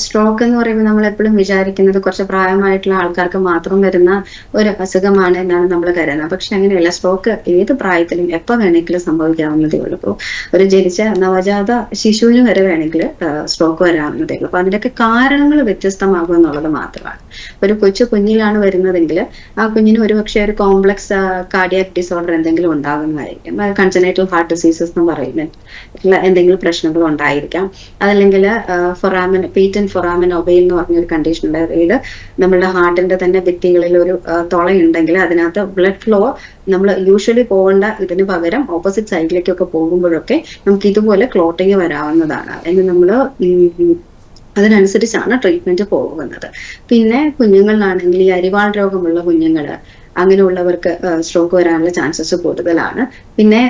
സ്ട്രോക്ക് എന്ന് പറയുമ്പോൾ നമ്മൾ എപ്പോഴും വിചാരിക്കുന്നത് കുറച്ച് പ്രായമായിട്ടുള്ള ആൾക്കാർക്ക് മാത്രം വരുന്ന ഒരു അസുഖമാണ് എന്നാണ് നമ്മൾ കരുതുന്നത്. പക്ഷെ അങ്ങനെയല്ല. സ്ട്രോക്ക് ഏത് പ്രായത്തിലും എപ്പോൾ വേണമെങ്കിലും സംഭവിക്കാവുന്നതേ ഉള്ളൂ. ഇപ്പോൾ ഒരു ജനിച്ച നവജാത ശിശുവിന് വരെ വേണമെങ്കിൽ സ്ട്രോക്ക് വരാവുന്നതേ ഉള്ളൂ. അപ്പൊ അതിന്റെയൊക്കെ കാരണങ്ങൾ വ്യത്യസ്തമാകും എന്നുള്ളത് മാത്രമാണ്. ഒരു കൊച്ചു കുഞ്ഞിലാണ് വരുന്നതെങ്കിൽ ആ കുഞ്ഞിന് ഒരുപക്ഷെ ഒരു കോംപ്ലക്സ് കാർഡിയാക് ഡിസോർഡർ എന്തെങ്കിലും ഉണ്ടാകുന്നതായിരിക്കും. കൺസനേറ്റൽ ഹാർട്ട് ഡിസീസസ് എന്ന് പറയുന്ന എന്തെങ്കിലും പ്രശ്നങ്ങൾ ഉണ്ടായിരിക്കാം. അതല്ലെങ്കിൽ ഫൊറാമിൻ പീറ്റൻ ഫൊറാമിൻ ഒബൈൽ എന്ന് പറഞ്ഞൊരു കണ്ടീഷൻ ഉണ്ട് അതായത് നമ്മളുടെ ഹാർട്ടിന്റെ തന്നെ ഭിത്തികളിൽ ഒരു തുളയുണ്ടെങ്കിൽ അതിനകത്ത് ബ്ലഡ് ഫ്ലോ നമ്മൾ യൂഷ്വലി പോകേണ്ട ഇതിന് പകരം ഓപ്പോസിറ്റ് സൈഡിലേക്കൊക്കെ പോകുമ്പോഴൊക്കെ നമുക്ക് ഇതുപോലെ ക്ലോട്ടിങ് വരാവുന്നതാണ്. എന്ന് നമ്മൾ അതിനനുസരിച്ചാണ് ട്രീറ്റ്മെന്റ് പോകുന്നത്. പിന്നെ കുഞ്ഞുങ്ങളിലാണെങ്കിൽ ഈ അരിവാൾ രോഗമുള്ള കുഞ്ഞുങ്ങൾ അങ്ങനെയുള്ളവർക്ക് സ്ട്രോക്ക് വരാനുള്ള ചാൻസസ് കൂടുതലാണ്. പിന്നെ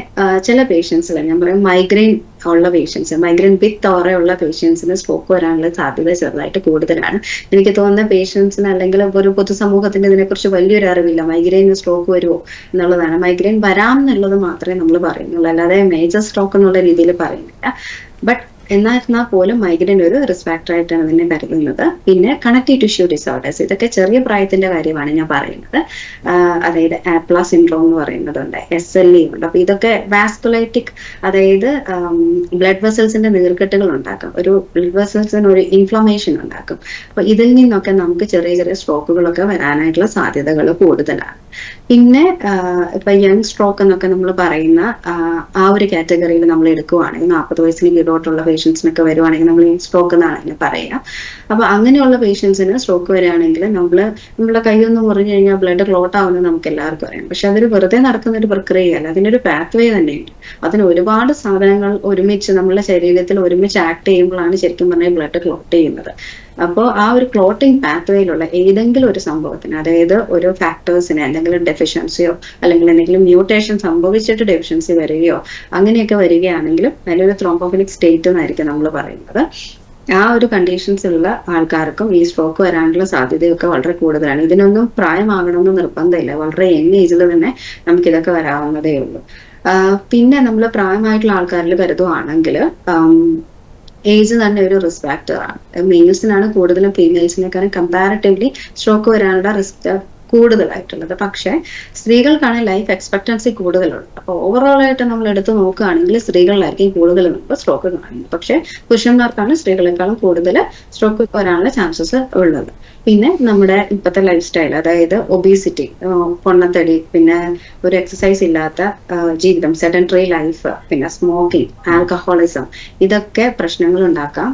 ചില പേഷ്യൻസിൽ ഞാൻ പറയും മൈഗ്രെയിൻ ഉള്ള പേഷ്യൻസ് മൈഗ്രെയിൻ വിത്ത് ഓറയുള്ള പേഷ്യൻസിന് സ്ട്രോക്ക് വരാനുള്ള സാധ്യത ചെറുതായിട്ട് കൂടുതലാണ്. എനിക്ക് തോന്നുന്ന പേഷ്യൻസിന് അല്ലെങ്കിൽ ഒരു പൊതുസമൂഹത്തിന് ഇതിനെക്കുറിച്ച് വലിയൊരു അറിവില്ല. മൈഗ്രെയിൻ സ്ട്രോക്ക് വരുമോ എന്നുള്ളതാണ്. മൈഗ്രെയിൻ വരാം എന്നുള്ളത് മാത്രമേ നമ്മൾ പറയുന്നുള്ളൂ. അല്ലാതെ മേജർ സ്ട്രോക്ക് എന്നുള്ള രീതിയിൽ പറയുന്നില്ല. ബട്ട് എന്നാൽ പോലും മൈഗ്രെയിൻ ഒരു റിസ്ക് ഫാക്ടർ ആയിട്ടാണ് ഇതിനെ കരുതുന്നത്. പിന്നെ കണക്റ്റീവ് ടിഷ്യൂ ഡിസോർഡേഴ്സ് ഇതൊക്കെ ചെറിയ പ്രായത്തിന്റെ കാര്യമാണ് ഞാൻ പറയുന്നത്. അതായത് ആപ്ല സിൻഡ്രോം എന്ന് പറയുന്നതുണ്ട് എസ് എൽ ഇ ഉണ്ട്. അപ്പൊ ഇതൊക്കെ വാസ്കുലൈറ്റിക് അതായത് ബ്ലഡ് വെസൽസിന്റെ നീർക്കെട്ടുകൾ ഉണ്ടാക്കും. ഒരു ബ്ലഡ് വെസൽസിന് ഒരു ഇൻഫ്ലമേഷൻ ഉണ്ടാക്കും. അപ്പൊ ഇതിൽ നിന്നൊക്കെ നമുക്ക് ചെറിയ ചെറിയ സ്ട്രോക്കുകളൊക്കെ വരാനായിട്ടുള്ള സാധ്യതകൾ കൂടുതലാണ്. പിന്നെ ഇപ്പൊ യങ് സ്ട്രോക്ക് എന്നൊക്കെ നമ്മൾ പറയുന്ന ആ ഒരു കാറ്റഗറിയിൽ നമ്മൾ എടുക്കുവാണെങ്കിൽ നാൽപ്പത് വയസ്സിന് കീഴോട്ടുള്ള പേഷ്യൻസിനൊക്കെ വരുവാണെങ്കിൽ നമ്മൾ യങ് സ്ട്രോക്ക് എന്നാണ് അതിനെ പറയുക. അപ്പൊ അങ്ങനെയുള്ള പേഷ്യൻസിന് സ്ട്രോക്ക് വരികയാണെങ്കിൽ നമ്മൾ നമ്മുടെ കൈയൊന്ന് മുറിഞ്ഞു കഴിഞ്ഞാൽ ബ്ലഡ് ക്ലോട്ട് ആവുന്നത് നമുക്ക് എല്ലാവർക്കും അറിയാം. പക്ഷെ അതൊരു വെറുതെ നടക്കുന്ന ഒരു പ്രക്രിയയല്ല. അതിനൊരു പാത്ത് വേ തന്നെയുണ്ട്. അതിന് ഒരുപാട് സാധനങ്ങൾ ഒരുമിച്ച് നമ്മുടെ ശരീരത്തിൽ ഒരുമിച്ച് ആക്ട് ചെയ്യുമ്പോഴാണ് ശരിക്കും പറഞ്ഞാൽ ബ്ലഡ് ക്ലോട്ട് ചെയ്യുന്നത്. അപ്പോൾ ആ ഒരു ക്ലോട്ടിംഗ് പാത്വേയിലുള്ള ഏതെങ്കിലും ഒരു സംഭവത്തിന് അതായത് ഒരു ഫാക്ടേഴ്സിന് എന്തെങ്കിലും ഡെഫിഷ്യൻസിയോ അല്ലെങ്കിൽ എന്തെങ്കിലും മ്യൂട്ടേഷൻ സംഭവിച്ചിട്ട് ഡെഫിഷ്യൻസി വരികയോ അങ്ങനെയൊക്കെ വരികയാണെങ്കിലും നല്ലൊരു ത്രോംബോഫിലിക് സ്റ്റേറ്റ് എന്നായിരിക്കും നമ്മൾ പറയുന്നത്. ആ ഒരു കണ്ടീഷൻസ് ഉള്ള ആൾക്കാർക്കും ഈ സ്ട്രോക്ക് വരാനുള്ള സാധ്യതയൊക്കെ വളരെ കൂടുതലാണ്. ഇതിനൊന്നും പ്രായമാകണമെന്ന് നിർബന്ധമില്ല. വളരെ യങ് ഏജിൽ തന്നെ നമുക്ക് ഇതൊക്കെ വരാവുന്നതേ ഉള്ളൂ. പിന്നെ നമ്മൾ പ്രായമായിട്ടുള്ള ആൾക്കാരിൽ കരുതുവാണെങ്കിൽ ഏജ് തന്നെ ഒരു റിസ്ക് ഫാക്ടറാണ് മെയിൽസിനാണ് കൂടുതലും ഫീമെയിൽസിനേക്കാളും കമ്പാരിറ്റീവ്ലി സ്ട്രോക്ക് വരാനുള്ള റിസ്ക് കൂടുതലായിട്ടുള്ളത്. പക്ഷേ സ്ത്രീകൾക്കാണ് ലൈഫ് എക്സ്പെക്ടൻസി കൂടുതലുള്ളത് അപ്പോൾ ഓവറോൾ ആയിട്ട് നമ്മൾ എടുത്തു നോക്കുകയാണെങ്കിൽ സ്ത്രീകളിലായിരിക്കും കൂടുതൽ നമുക്ക് സ്ട്രോക്ക് കാണുന്നത്. പക്ഷേ പുരുഷന്മാർക്കാണ് സ്ത്രീകളെക്കാളും കൂടുതൽ സ്ട്രോക്ക് വരാനുള്ള ചാൻസസ് ഉള്ളത്. പിന്നെ നമ്മുടെ ഇപ്പോഴത്തെ ലൈഫ് സ്റ്റൈൽ അതായത് ഒബീസിറ്റി പൊണ്ണത്തടി പിന്നെ ഒരു എക്സസൈസ് ഇല്ലാത്ത ജീവിതം സെഡന്ററി ലൈഫ് പിന്നെ സ്മോക്കിംഗ് ആൽക്കഹോളിസം ഇതൊക്കെ പ്രശ്നങ്ങൾ ഉണ്ടാക്കാം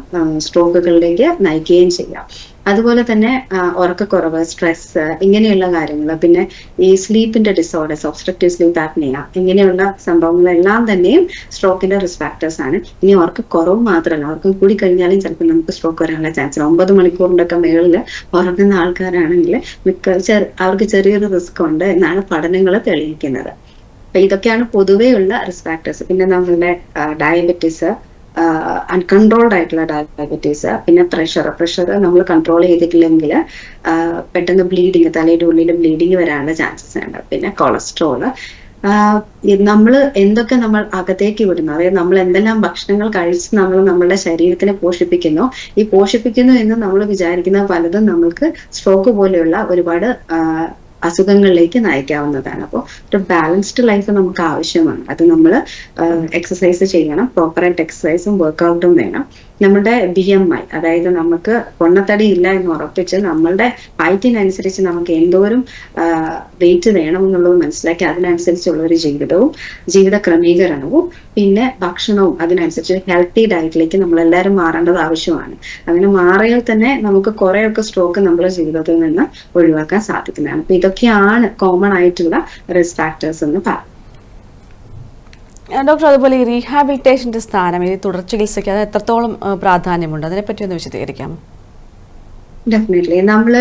സ്ട്രോക്കുകളിലേക്ക് നയിക്കുകയും ചെയ്യാം. അതുപോലെ തന്നെ ഉറക്കക്കുറവ് സ്ട്രെസ് ഇങ്ങനെയുള്ള കാര്യങ്ങൾ പിന്നെ ഈ സ്ലീപ്പിന്റെ ഡിസോർഡേഴ്സ് ഒബ്സ്ട്രക്റ്റീവ് സ്ലീപ്പ് ആപ്നിയ ഇങ്ങനെയുള്ള സംഭവങ്ങളെല്ലാം തന്നെയും സ്ട്രോക്കിന്റെ റിസ്ക് ഫാക്ടേഴ്സ് ആണ്. ഇനി ഉറക്കക്കുറവ് മാത്രമല്ല ഉറക്കം കൂടി കഴിഞ്ഞാലും ചിലപ്പോൾ നമുക്ക് സ്ട്രോക്ക് വരാനുള്ള ചാൻസ് ഒമ്പത് മണിക്കൂറിന്റെ മേളിൽ ഉറങ്ങുന്ന ആൾക്കാരാണെങ്കിൽ മിക്ക അവർക്ക് ചെറിയൊരു റിസ്ക് ഉണ്ട് എന്നാണ് പഠനങ്ങൾ തെളിയിക്കുന്നത്. അപ്പൊ ഇതൊക്കെയാണ് പൊതുവെയുള്ള റിസ്ക് ഫാക്ടേഴ്സ് പിന്നെ നമ്മളുടെ ഡയബറ്റീസ് അൺകൺട്രോൾഡ് ആയിട്ടുള്ള ഡയബറ്റീസ് പിന്നെ പ്രഷർ പ്രഷർ നമ്മൾ കൺട്രോൾ ചെയ്തിട്ടില്ലെങ്കിൽ പെട്ടെന്ന് ബ്ലീഡിങ് തലയുടെ ഉള്ളിൽ ബ്ലീഡിങ് വരാനുള്ള ചാൻസസ് ഉണ്ട്. പിന്നെ കൊളസ്ട്രോൾ നമ്മൾ എന്തൊക്കെ നമ്മൾ അകത്തേക്ക് വിടുന്നു? അതായത് നമ്മൾ എന്തെല്ലാം ഭക്ഷണങ്ങൾ കഴിച്ച് നമ്മൾ നമ്മുടെ ശരീരത്തിനെ പോഷിപ്പിക്കുന്നു? ഈ പോഷിപ്പിക്കുന്നു എന്ന് നമ്മൾ വിചാരിക്കുന്ന പലതും നമ്മൾക്ക് സ്ട്രോക്ക് പോലെയുള്ള ഒരുപാട് അസുഖങ്ങളിലേക്ക് നയിക്കാവുന്നതാണ്. അപ്പോൾ ഒരു ബാലൻസ്ഡ് ലൈഫ് നമുക്ക് ആവശ്യമാണ്. അത് നമ്മൾ എക്സസൈസ് ചെയ്യണം. പ്രോപ്പറായിട്ട് എക്സസൈസും വർക്കൗട്ടും വേണം. നമ്മുടെ ബി എം ഐ അതായത് നമുക്ക് പൊണ്ണത്തടി ഇല്ല എന്ന് ഉറപ്പിച്ച് നമ്മളുടെ ഹൈറ്റിനനുസരിച്ച് നമുക്ക് എന്തോരം വെയിറ്റ് വേണം എന്നുള്ളത് മനസ്സിലാക്കി അതിനനുസരിച്ചുള്ള ഒരു ജീവിതവും ജീവിത ക്രമീകരണവും പിന്നെ ഭക്ഷണവും അതിനനുസരിച്ച് ഹെൽത്തി ഡയറ്റിലേക്ക് നമ്മൾ എല്ലാവരും മാറേണ്ടത് ആവശ്യമാണ്. അങ്ങനെ മാറിയാൽ തന്നെ നമുക്ക് കുറേയൊക്കെ സ്ട്രോക്ക് നമ്മുടെ ജീവിതത്തിൽ നിന്ന് ഒഴിവാക്കാൻ സാധിക്കുന്നതാണ്. അപ്പൊ ഇതൊക്കെയാണ് കോമൺ ആയിട്ടുള്ള റിസ്ക് ഫാക്ടേഴ്സ് എന്ന് പറയുന്നത് ഡോക്ടർ അതുപോലെ ഈ റീഹാബിലിറ്റേഷന്റെ സ്ഥാനം ഈ തുടർ ചികിത്സയ്ക്ക് അത് എത്രത്തോളം പ്രാധാന്യമുണ്ട്? അതിനെ അതിനെപ്പറ്റി ഒന്ന് വിശദീകരിക്കാമോ? ഡെഫിനറ്റ്ലി നമ്മൾ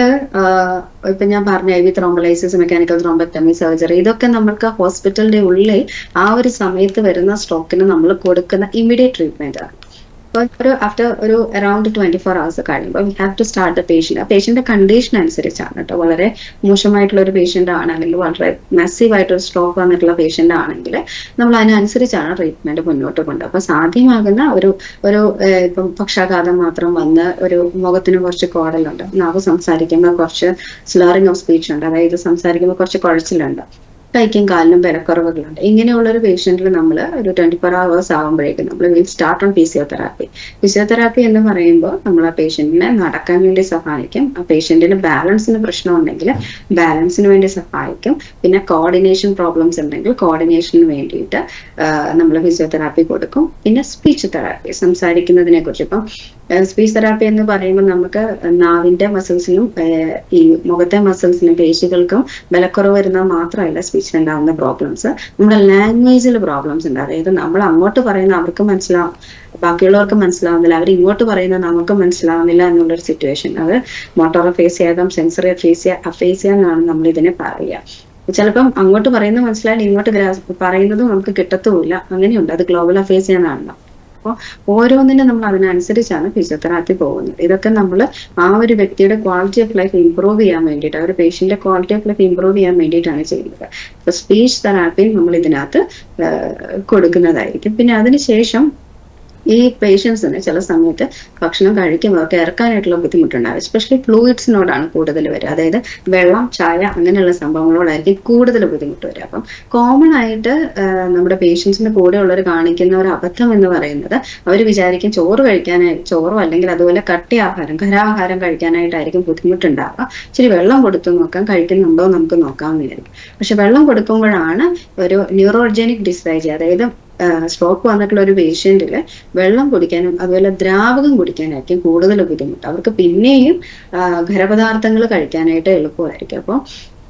ഇപ്പൊ ഞാൻ പറഞ്ഞ I V thrombolysis mechanical thrombectomy surgery ഇതൊക്കെ നമ്മൾക്ക് ഹോസ്പിറ്റലിന്റെ ഉള്ളിൽ ആ ഒരു സമയത്ത് വരുന്ന സ്ട്രോക്കിന് നമ്മൾ കൊടുക്കുന്ന ഇമ്മീഡിയറ്റ് ട്രീറ്റ്മെന്റ് ആണ്. ഒരു ആഫ്റ്റർ ഒരു അറൌണ്ട് ട്വന്റി ഫോർ അവേഴ്സ് കഴിയുമ്പോൾ we have to start the patient ആ പേഷ്യന്റ് കണ്ടീഷൻ അനുസരിച്ചാണ് കേട്ടോ വളരെ മോശമായിട്ടുള്ള ഒരു പേഷ്യന്റ് ആണ് അല്ലെങ്കിൽ വളരെ മാസീവ് ആയിട്ടൊരു സ്ട്രോക്ക് വന്നിട്ടുള്ള പേഷ്യന്റ് ആണെങ്കിൽ നമ്മൾ അതിനനുസരിച്ചാണ് ട്രീറ്റ്മെന്റ് മുന്നോട്ട് കൊണ്ടത് അപ്പൊ സാധ്യമാകുന്ന ഒരു ഒരു ഇപ്പം പക്ഷാഘാതം മാത്രം വന്ന് ഒരു മുഖത്തിന് കുറച്ച് കോടലുണ്ട്. നാവ് സംസാരിക്കുമ്പോൾ കുറച്ച് സ്ലറിങ് ഓഫ് സ്പീച്ച് ഉണ്ട്. അതായത് സംസാരിക്കുമ്പോൾ കുറച്ച് കുഴച്ചിലുണ്ട്. കൈക്കും കാലിനും ബലക്കുറവുകളുണ്ട് ഇങ്ങനെയുള്ള ഒരു പേഷ്യന്റിൽ നമ്മൾ ഒരു ട്വന്റി ഫോർ അവേഴ്സ് ആകുമ്പോഴേക്കും നമ്മൾ will start on physiotherapy physiotherapy എന്ന് പറയുമ്പോൾ നമ്മൾ ആ പേഷ്യന്റിനെ നടക്കാൻ വേണ്ടി സഹായിക്കും. ആ പേഷ്യന്റിന് ബാലൻസിന് പ്രശ്നം ഉണ്ടെങ്കിൽ ബാലൻസിന് വേണ്ടി സഹായിക്കും. പിന്നെ കോർഡിനേഷൻ പ്രോബ്ലംസ് ഉണ്ടെങ്കിൽ കോർഡിനേഷന് വേണ്ടിയിട്ട് നമ്മൾ ഫിസിയോതെറാപ്പി കൊടുക്കും. പിന്നെ സ്പീച്ച് തെറാപ്പി സംസാരിക്കുന്നതിനെ കുറിച്ച് ഇപ്പം സ്പീച്ച് തെറാപ്പി എന്ന് പറയുമ്പോൾ നമുക്ക് നാവിന്റെ മസിൽസിനും ഈ മുഖത്തെ മസിൽസിനും പേശികൾക്കും ബലക്കുറവ് വരുന്നത് മാത്രമല്ല സ്പീച്ചിൽ ഉണ്ടാകുന്ന പ്രോബ്ലംസ്. നമ്മുടെ ലാംഗ്വേജിൽ പ്രോബ്ലംസ് ഉണ്ട്. അതായത് നമ്മൾ അങ്ങോട്ട് പറയുന്ന അവർക്ക് മനസ്സിലാവും. ബാക്കിയുള്ളവർക്ക് മനസ്സിലാവുന്നില്ല. അവർ ഇങ്ങോട്ട് പറയുന്നത് നമുക്ക് മനസ്സിലാവുന്നില്ല എന്നുള്ളൊരു സിറ്റുവേഷൻ അത് മോട്ടോർ ഫേസ് ആകാം സെൻസറി അഫേസിയ അഫേസിയ എന്നാണ് നമ്മൾ ഇതിനെ പറയുക. ചിലപ്പം അങ്ങോട്ട് പറയുന്നത് മനസ്സിലായാലും ഇങ്ങോട്ട് ഗ്രാസ് പറയുന്നതും നമുക്ക് കിട്ടത്തുമില്ല. അങ്ങനെയുണ്ട്. അത് ഗ്ലോബൽ അഫേസിയ എന്നാണല്ലോ. അപ്പോൾ ഓരോന്നിനും നമ്മൾ അതിനനുസരിച്ചാണ് ഫിസിയോതെറാപ്പി പോകുന്നത്. ഇതൊക്കെ നമ്മൾ ആ ഒരു വ്യക്തിയുടെ ക്വാളിറ്റി ഓഫ് ലൈഫ് ഇംപ്രൂവ് ചെയ്യാൻ വേണ്ടിയിട്ട് ആ ഒരു പേഷ്യന്റിന്റെ ക്വാളിറ്റി ഓഫ് ലൈഫ് ഇംപ്രൂവ് ചെയ്യാൻ വേണ്ടിയിട്ടാണ് ചെയ്യുന്നത്. സ്പീച്ച് തെറാപ്പി നമ്മൾ ഇതിനകത്ത് കൊടുക്കുന്നതായിരിക്കും. പിന്നെ അതിനുശേഷം ഈ പേഷ്യൻസിന് ചില സമയത്ത് ഭക്ഷണം കഴിക്കുമ്പോൾ ഇറക്കാനായിട്ടുള്ള ബുദ്ധിമുട്ടുണ്ടാകും എസ്പെഷ്യലി ഫ്ലൂയിഡ്സിനോടാണ് കൂടുതൽ വരിക. അതായത് വെള്ളം ചായ അങ്ങനെയുള്ള സംഭവങ്ങളോടായിരിക്കും കൂടുതൽ ബുദ്ധിമുട്ട് വരിക. അപ്പം കോമൺ ആയിട്ട് നമ്മുടെ പേഷ്യൻസിന്റെ കൂടെ ഉള്ളവർ കാണിക്കുന്ന ഒരു അബദ്ധം എന്ന് പറയുന്നത് അവർ വിചാരിക്കും ചോറ് കഴിക്കാനായി ചോറോ അല്ലെങ്കിൽ അതുപോലെ കട്ടി ആഹാരം ഖരാഹാരം കഴിക്കാനായിട്ടായിരിക്കും ബുദ്ധിമുട്ടുണ്ടാവുക. ഇച്ചിരി വെള്ളം കൊടുത്തു നോക്കാം കഴിക്കുന്നുണ്ടോ നമുക്ക് നോക്കാമെന്ന് വിചാരിക്കും പക്ഷെ വെള്ളം കൊടുക്കുമ്പോഴാണ് ഒരു ന്യൂറോജനിക് ഡിസ്ഫൈജി അതായത് സ്ട്രോക്ക് വന്നിട്ടുള്ള ഒരു പേഷ്യന്റിൽ വെള്ളം കുടിക്കാനും അതുപോലെ ദ്രാവകം കുടിക്കാനായിരിക്കും കൂടുതൽ ബുദ്ധിമുട്ട്. അവർക്ക് പിന്നെയും ഖരപദാർത്ഥങ്ങൾ കഴിക്കാനായിട്ട് എളുപ്പമായിരിക്കും. അപ്പോൾ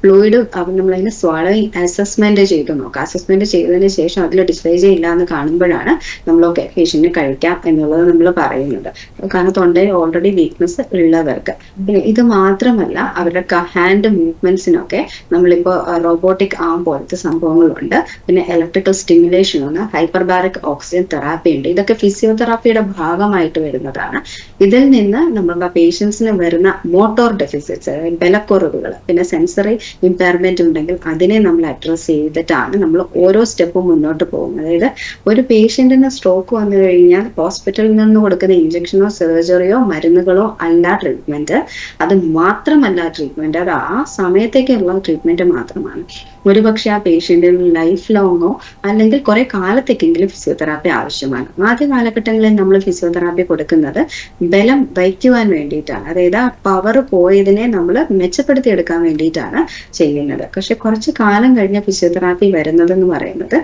ഫ്ലൂയിഡ് നമ്മളതിന് സ്വാളോയിങ് അസസ്മെന്റ് ചെയ്ത് നോക്കാം. അസസ്മെന്റ് ചെയ്തതിന് ശേഷം അതിൽ ഡിസ്പേജ് ഇല്ല എന്ന് കാണുമ്പോഴാണ് നമ്മൾ ഓക്കെ പേഷ്യന്റിന് കഴിക്കാം എന്നുള്ളത് നമ്മൾ പറയുന്നത്. കാരണം തൊണ്ടയിൽ ഓൾറെഡി വീക്ക്നെസ് ഉള്ളവർക്ക്. പിന്നെ ഇത് മാത്രമല്ല അവരുടെ ഹാൻഡ് മൂവ്മെന്റ്സിനൊക്കെ നമ്മളിപ്പോ റോബോട്ടിക് ആം പോലത്തെ സംഭവങ്ങളുണ്ട്. പിന്നെ ഇലക്ട്രിക്കൽ സ്റ്റിമുലേഷൻ ഉണ്ട് ഹൈപ്പർബാറിക് ഓക്സിജൻ തെറാപ്പി ഉണ്ട്. ഇതൊക്കെ ഫിസിയോതെറാപ്പിയുടെ ഭാഗമായിട്ട് വരുന്നതാണ്. ഇതിൽ നിന്ന് നമ്മളുടെ പേഷ്യൻസിന് വരുന്ന മോട്ടോർ ഡെഫിസിറ്റ്സ് ബലക്കുറവുകൾ പിന്നെ സെൻസറി ഇമ്പയർമെന്റ് ഉണ്ടെങ്കിൽ അതിനെ നമ്മൾ അഡ്രസ്സ് ചെയ്തിട്ടാണ് നമ്മൾ ഓരോ സ്റ്റെപ്പും മുന്നോട്ട് പോകുന്നത്. അതായത് ഒരു പേഷ്യന്റിന് സ്ട്രോക്ക് വന്നു കഴിഞ്ഞാൽ ഹോസ്പിറ്റലിൽ നിന്ന് കൊടുക്കുന്ന ഇഞ്ചക്ഷനോ സർജറിയോ മരുന്നുകളോ അല്ല ട്രീറ്റ്മെന്റ് അത് മാത്രമല്ല ട്രീറ്റ്മെന്റ് അത് ആ സമയത്തേക്കുള്ള ട്രീറ്റ്മെന്റ് മാത്രമാണ്. ഒരുപക്ഷെ ആ പേഷ്യന്റിന് ലൈഫ് ലോങ്ങോ അല്ലെങ്കിൽ കുറെ കാലത്തേക്കെങ്കിലും ഫിസിയോതെറാപ്പി ആവശ്യമാണ്. ആദ്യ കാലഘട്ടങ്ങളിൽ നമ്മൾ ഫിസിയോതെറാപ്പി കൊടുക്കുന്നത് ബലം വയ്ക്കുവാൻ വേണ്ടിയിട്ടാണ്. അതായത് ആ പവർ പോയതിനെ നമ്മൾ മെച്ചപ്പെടുത്തി എടുക്കാൻ വേണ്ടിയിട്ടാണ് ചെയ്യുന്നത്. പക്ഷെ കുറച്ച് കാലം കഴിഞ്ഞ ഫിസിയോതെറാപ്പി വരുന്നത് എന്ന് പറയുന്നത്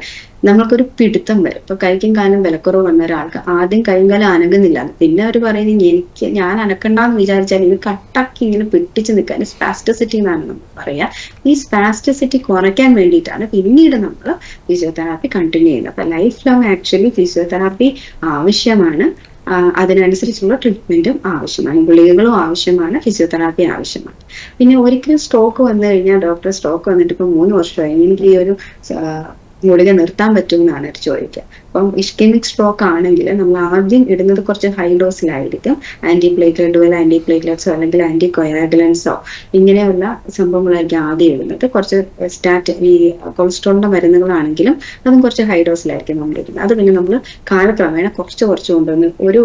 നമ്മൾക്കൊരു പിടുത്തം വരും. ഇപ്പൊ കൈക്കും കാലം വിലക്കുറവ് വന്ന ഒരാൾക്ക് ആദ്യം കൈയും കാലം അനങ്ങുന്നില്ല. പിന്നെ അവർ പറയുന്നത് എനിക്ക് ഞാൻ അനക്കണ്ടെന്ന് വിചാരിച്ചാൽ ഇത് കട്ടാക്കി ഇങ്ങനെ പിടിച്ചു നിൽക്കാൻ. സ്പാസ്റ്റിസിറ്റി എന്നാണ് നമ്മൾ പറയാ. ഈ സ്പാസ്റ്റിസിറ്റി കുറയ്ക്കാൻ വേണ്ടിയിട്ടാണ്. പിന്നീട് നമ്മൾ ഫിസിയോതെറാപ്പി കണ്ടിന്യൂ ചെയ്യുന്നത്. അപ്പൊ ലൈഫ് ലോങ് ആക്ച്വലി ഫിസിയോതെറാപ്പി ആവശ്യമാണ്. അതിനനുസരിച്ചുള്ള ട്രീറ്റ്മെന്റും ആവശ്യമാണ്. ഗുളികകളും ആവശ്യമാണ്. ഫിസിയോതെറാപ്പി ആവശ്യമാണ്. പിന്നെ ഒരിക്കലും സ്ട്രോക്ക് വന്നു കഴിഞ്ഞാൽ ഡോക്ടർ സ്ട്രോക്ക് വന്നിട്ട് ഇപ്പൊ മൂന്ന് വർഷമായി. എനിക്ക് ഈ ഒരു ഗുളിക നിർത്താൻ പറ്റുമെന്നാണ് ചോദിക്കുക. അപ്പം ഇഷ്കെമിക് സ്ട്രോക്ക് ആണെങ്കിൽ നമ്മൾ ആദ്യം ഇടുന്നത് കുറച്ച് ഹൈ ഡോസിലായിരിക്കും ആന്റി പ്ലേറ്റ്ലെറ്റ് പോലെ ആന്റി പ്ലേറ്റ്ലെറ്റ്സോ അല്ലെങ്കിൽ ആന്റി കൊയാഗുലൻസോ ഇങ്ങനെയുള്ള സംഭവങ്ങളായിരിക്കും ആദ്യം ഇടുന്നത്. കുറച്ച് സ്റ്റാറ്റ് ഈ കൊളസ്ട്രോളിന്റെ മരുന്നുകളാണെങ്കിലും അതും കുറച്ച് ഹൈ ഡോസിലായിരിക്കും നമ്മൾ ഇടുന്നത്. അത് പിന്നെ നമ്മൾ കാലക്രമേണ കുറച്ച് കുറച്ച് കൊണ്ടുവന്ന് ഒരു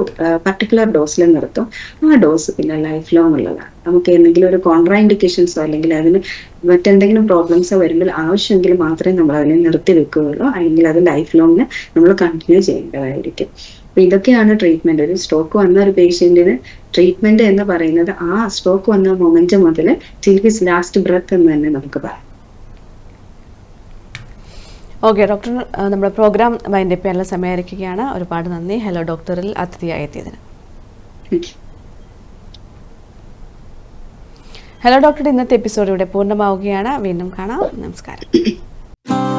പർട്ടിക്കുലർ ഡോസിൽ നിർത്തും. ആ ഡോസ് പിന്നെ ലൈഫ് ലോങ് ഉള്ളതാണ്. നമുക്ക് എന്തെങ്കിലും ഒരു കോൺട്രാ ഇൻഡിക്കേഷൻസോ അല്ലെങ്കിൽ അതിന് മറ്റെന്തെങ്കിലും പ്രോബ്ലംസോ വരുമ്പോൾ ആവശ്യമെങ്കിൽ മാത്രമേ നമ്മൾ അതിനെ നിർത്തി വെക്കുകയുള്ളൂ അല്ലെങ്കിൽ അത് ലൈഫ് ലോങ്ങിന് നമ്മൾ കണ്ടിന്യൂ ചെയ്യേണ്ടതായിരിക്കും. അപ്പൊ ഇതൊക്കെയാണ് ട്രീറ്റ്മെന്റ് ഒരു സ്ട്രോക്ക് വന്ന ഒരു പേഷ്യന്റിന് ട്രീറ്റ്മെന്റ് എന്ന് പറയുന്നത് ആ സ്ട്രോക്ക് വന്ന മൊമെന്റ് മുതൽ ടിൽ ഹിസ് ലാസ്റ്റ് ബ്രത്ത് എന്ന് തന്നെ നമുക്ക് പറയാം. ഓക്കെ ഡോക്ടർ നമ്മുടെ പ്രോഗ്രാം വൈൻഡപ്പ് ചെയ്യാനുള്ള സമയമായിരിക്കുകയാണ്. ഒരുപാട് നന്ദി. ഹലോ ഡോക്ടറിൽ അതിഥിയായി എത്തിയതിന്. ഹലോ ഡോക്ടർ ഇന്നത്തെ എപ്പിസോഡ് ഇവിടെ പൂർണമാവുകയാണ്. വീണ്ടും കാണാം. നമസ്കാരം. [coughs]